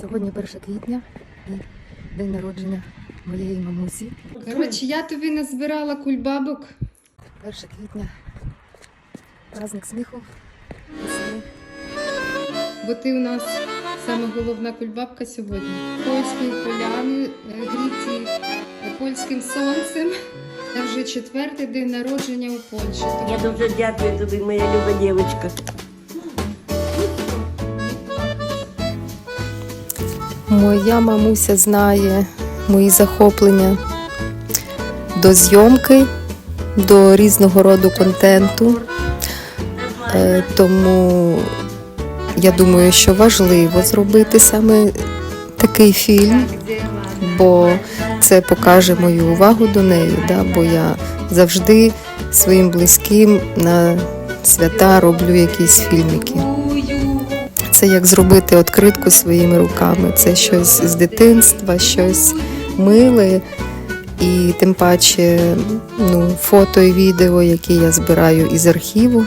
Сьогодні 1 квітня і день народження моєї мамусі. Коротше, я тобі назбирала кульбабок. 1 квітня. Праздник сміху. весни. Бо ти у нас саме головна кульбабка сьогодні. Польської поляни, е, гріті е, польським сонцем. Це вже четвертий день народження у Польщі. Я дуже дякую тобі, моя люба дівчинка. Моя мамуся знає мої захоплення до зйомки, до різного роду контенту. Е, Тому я думаю, що важливо зробити саме такий фільм, бо це покаже мою увагу до неї. Да? Бо я завжди своїм близьким на свята роблю якісь фільмики. Це як зробити відкритку своїми руками. Це щось з дитинства, щось миле. І тим паче ну, фото і відео, які я збираю із архіву,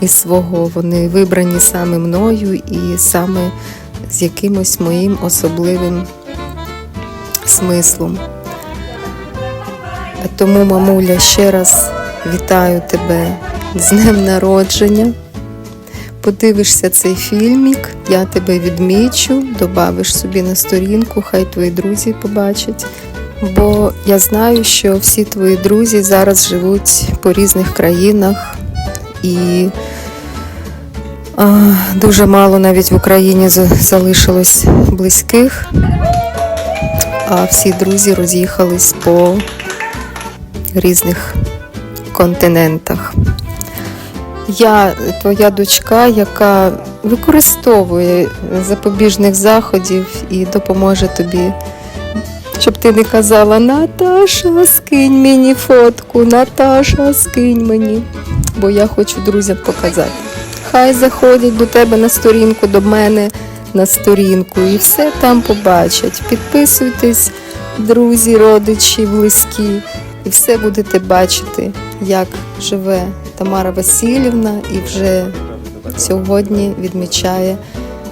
із свого, вони вибрані саме мною і саме з якимось моїм особливим смислом. Тому, мамуля, ще раз вітаю тебе з днем народження подивишся цей фільмік, я тебе відмічу, добавиш собі на сторінку, хай твої друзі побачать. Бо я знаю, що всі твої друзі зараз живуть по різних країнах і а, дуже мало навіть в Україні залишилось близьких, а всі друзі роз'їхались по різних континентах. Я твоя дочка, яка використовує запобіжних заходів і допоможе тобі, щоб ти не казала Наташа, скинь мені фотку, Наташа, скинь мені. Бо я хочу друзям показати. Хай заходять до тебе на сторінку, до мене на сторінку і все там побачать. Підписуйтесь, друзі, родичі, близькі, і все будете бачити, як живе Тамара Васильівна і вже сьогодні відмічає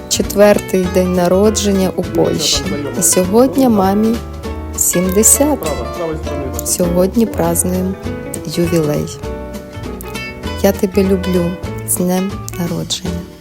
четвертий день народження у Польщі. І сьогодні мамі 70. Сьогодні празднуємо ювілей. Я тебе люблю з днем народження.